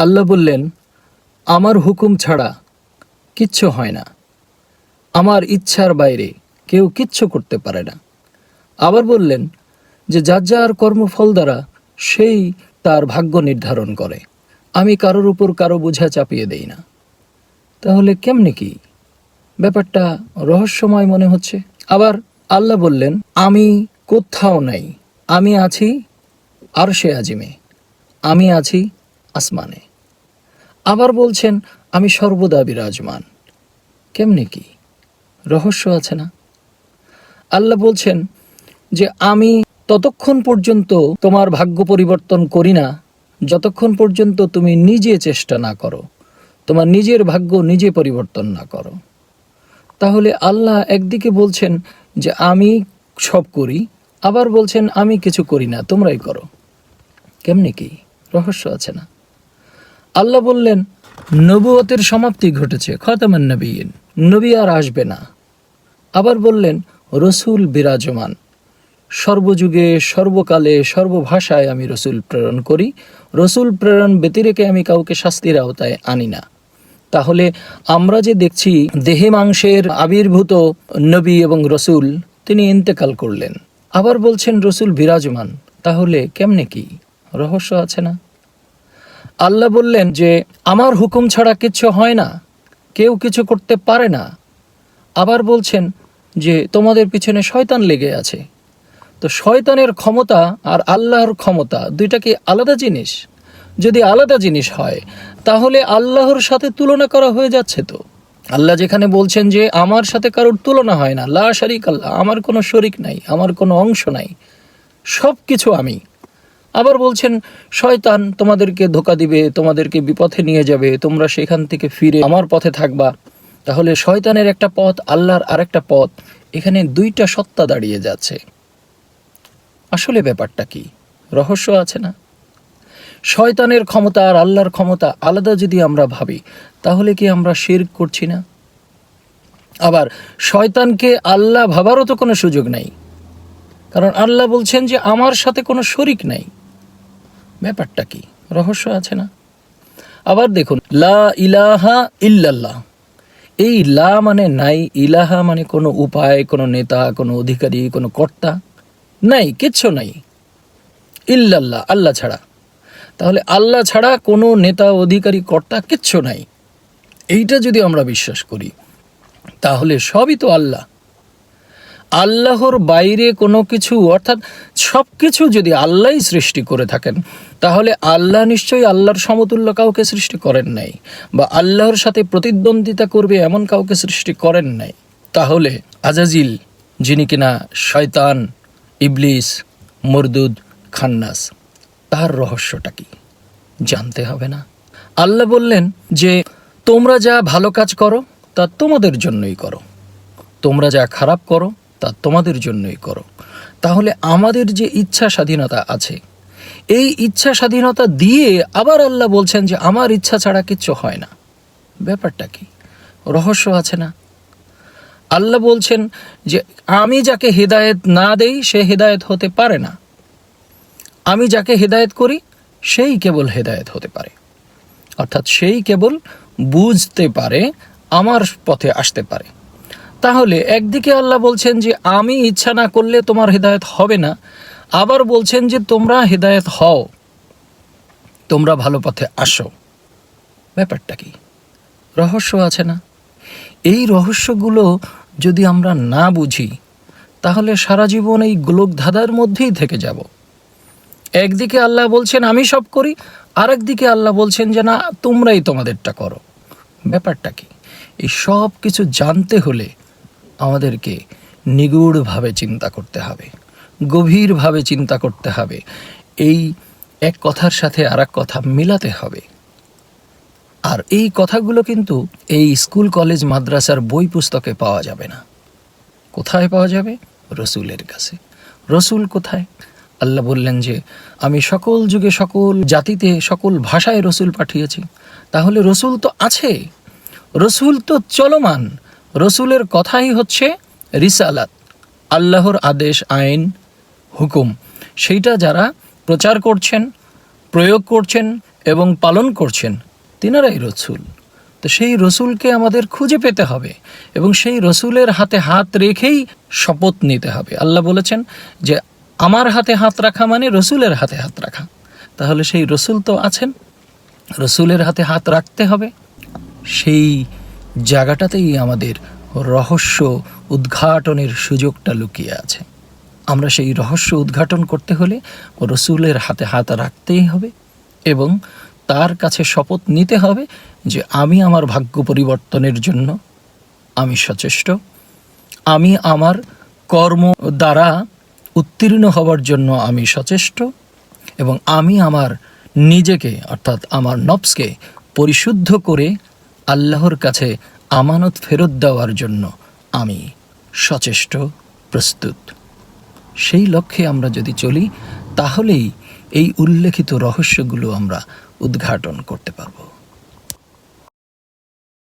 আল্লাহ বললেন, আমার হুকুম ছাড়া কিচ্ছু হয় না। আমার ইচ্ছার বাইরে কেউ কিচ্ছু করতে পারে না। আবার বললেন যে, যার যার কর্মফল দ্বারা সেই তার ভাগ্য নির্ধারণ করে। আমি কারোর উপর কারও বোঝা চাপিয়ে দেই না। তাহলে কেমনি কি? ব্যাপারটা রহস্যময় মনে হচ্ছে। আবার আল্লাহ বললেন, আমি কোথাও নাই। আমি আছি আরশে আজিমে। আমি আছি আসমানে। আবার বলছেন, আমি সর্বদা বিরাজমান। কেমনে কি? রহস্য আছে না? আল্লাহ বলছেন যে, আমি ততক্ষণ পর্যন্ত তোমার ভাগ্য পরিবর্তন করি না। যতক্ষণ পর্যন্ত তুমি নিজে চেষ্টা না করো, তোমার নিজের ভাগ্য নিজে পরিবর্তন না করো। তাহলে আল্লাহ একদিকে বলছেন যে, আমি সব করি। আবার বলছেন, আমি কিছু করি না, তোমরাই করো। কেমনি কি? রহস্য আছে না? আল্লাহ বললেন নবুয়তের সমাপ্তি ঘটেছে, খতামান নবীন। নবী আর আসবে না। আবার বললেন, রসুল বিরাজমান। সর্বযুগে, সর্বকালে, সর্বভাষায় আমি রসুল প্রেরণ করি। রসুল প্রেরণ ব্যতিরেকে আমি কাউকে শাস্তির আওতায় আনি না। তাহলে আমরা যে দেখছি দেহে মাংসের আবির্ভূত নবী এবং রসুল, তিনি ইন্তেকাল করলেন। আবার বলছেন, রসুল বিরাজমান, তাহলে কেমনে কি? রহস্য আছে না? আল্লাহ বললেন যে, আমার হুকুম ছাড়া কিছু হয় না, কেউ কিছু করতে পারে না। আবার বলছেন যে, তোমাদের পিছনে শয়তান লেগে আছে। তো শয়তানের ক্ষমতা আর আল্লাহর ক্ষমতা দুইটা কি আলাদা জিনিস? যদি আলাদা জিনিস হয়, তাহলে আল্লাহর সাথে তুলনা করা হয়ে যাচ্ছে তো। আল্লাহ যেখানে বলছেন যে, আমার সাথে কারোর তুলনা হয় না, লা শারিক আল্লাহ আমার কোনো শরিক নাই, আমার কোনো অংশ নাই সব কিছু আমি। আবার বলছেন, শয়তান তোমাদেরকে ধোকা দিবে, তোমাদেরকে বিপথে নিয়ে যাবে, তোমরা সেখান থেকে ফিরে আমার পথে থাকবা। তাহলে শয়তানের একটা পথ, আল্লাহর আরেকটা পথ, এখানে দুইটা সত্তা দাঁড়িয়ে যাচ্ছে। আসলে ব্যাপারটা কি? রহস্য আছে না? শয়তানের ক্ষমতা আর আল্লাহর ক্ষমতা আলাদা যদি আমরা ভাবি, তাহলে কি আমরা শির করছি না? আবার, শয়তানকে আল্লাহ ভাবারও তো কোনো সুযোগ নাই। কারণ আল্লাহ বলছেন যে, আমার সাথে কোনো শরিক নাই। ব্যাপারটা কি? রহস্য আছে না? আবার দেখুন, লা ইলাহা ইল্লাল্লাহ। এই লা মানে নাই, ইলাহা মানে কোনো উপায়, কোনো নেতা, কোনো অধিকারী, কোনো কর্তা। নাই, কিচ্ছু নাই। ইল্লাল্লাহ, আল্লাহ ছাড়া। তাহলে আল্লাহ ছাড়া কোনো নেতা, অধিকারী, কর্তা কিচ্ছু নাই। এইটা যদি আমরা বিশ্বাস করি, তাহলে সবই তো আল্লাহ। আল্লাহর বাইরে কোনো কিছু, অর্থাৎ সব কিছু যদি আল্লাহই সৃষ্টি করে থাকেন, তাহলে আল্লাহ নিশ্চয়ই আল্লাহর সমতুল্য কাউকে সৃষ্টি করেন নাই, বা আল্লাহর সাথে প্রতিদ্বন্দ্বিতা করবে এমন কাউকে সৃষ্টি করেন নাই। তাহলে আজাজিল, যিনি কিনা শয়তান, ইবলিস, মরদুদ, খান্নাস তার রহস্যটা কি? জানতে হবে না। আল্লাহ বললেন যে, তোমরা যা ভালো কাজ করো, তা তোমাদের জন্যই করো। তোমরা যা খারাপ করো তা তোমাদের জন্যই করো। তাহলে আমাদের যে ইচ্ছা স্বাধীনতা আছে, এই ইচ্ছা স্বাধীনতা দিয়ে আবার আল্লাহ বলছেন যে আমার ইচ্ছা ছাড়া কিচ্ছু হয় না। ব্যাপারটা কি? রহস্য আছে না? আল্লাহ বলছেন যে আমি যাকে হেদায়েত না দেই, সে হেদায়েত হতে পারে না। আমি যাকে হেদায়েত করি, সেই কেবল হেদায়েত হতে পারে। অর্থাৎ সেই কেবল বুঝতে পারে, আমার পথে আসতে পারে। তাহলে একদিকে আল্লাহ বলছেন যে, আমি ইচ্ছা না করলে তোমার হেদায়েত হবে না। আবার বলছেন যে, তোমরা হেদায়েত হও। তোমরা ভালো পথে আসো। ব্যাপারটা কি? রহস্য আছে না? এই রহস্যগুলো যদি আমরা না বুঝি, তাহলে সারা জীবন এই গোলক ধাঁধার মধ্যেই থেকে যাব। একদিকে আল্লাহ বলছেন, আমি সব করি। আরেকদিকে আল্লাহ বলছেন যে, না, তোমরাই তোমাদেরটা করো। ব্যাপারটা কি? এই সব কিছু জানতে হলে আমাদেরকে নিগুড়ভাবে চিন্তা করতে হবে, গভীরভাবে চিন্তা করতে হবে। এই এক কথার সাথে আর কথা মিলাতে হবে। আর এই কথাগুলো কিন্তু এই স্কুল, কলেজ, মাদ্রাসার বই পুস্তকে পাওয়া যাবে না। কোথায় পাওয়া যাবে? রসুলের কাছে। রসুল কোথায়? আল্লাহ বললেন যে, আমি সকল যুগে সকল জাতিতে সকল ভাষায় রসুল পাঠিয়েছি। তাহলে রসুল তো আছে। রসুল তো চলমান। রসুলের কথাই হচ্ছে রিসালাত, আল্লাহর আদেশ, আইন, হুকুম। সেইটা যারা প্রচার করছেন, প্রয়োগ করছেন এবং পালন করছেন, তিনারাই রসুল। তো সেই রসুলকে আমাদের খুঁজে পেতে হবে এবং সেই রসুলের হাতে হাত রেখেই শপথ নিতে হবে। আল্লাহ বলেছেন যে, আমার হাতে হাত রাখা মানে রসুলের হাতে হাত রাখা। তাহলে সেই রসুল তো আছেন। রসুলের হাতে হাত রাখতে হবে। সেই জায়গাটাতেই আমাদের রহস্য উদ্ঘাটনের সুযোগটা লুকিয়ে আছে। আমরা সেই রহস্য উদ্ঘাটন করতে হলে রসুলের হাতে হাত রাখতেই হবে এবং তার কাছে শপথ নিতে হবে যে আমি আমার ভাগ্য পরিবর্তনের জন্য আমি সচেষ্ট, আমি আমার কর্ম দ্বারা উত্তীর্ণ হওয়ার জন্য আমি সচেষ্ট এবং আমি আমার নিজেকে অর্থাৎ আমার নবসকে পরিশুদ্ধ করে আল্লাহর কাছে আমানত ফেরত দেওয়ার জন্য আমি সচেষ্ট, প্রস্তুত। সেই লক্ষ্যে আমরা যদি চলি, তাহলেই এই উল্লেখিত রহস্যগুলো আমরা উদ্ঘাটন করতে পারব।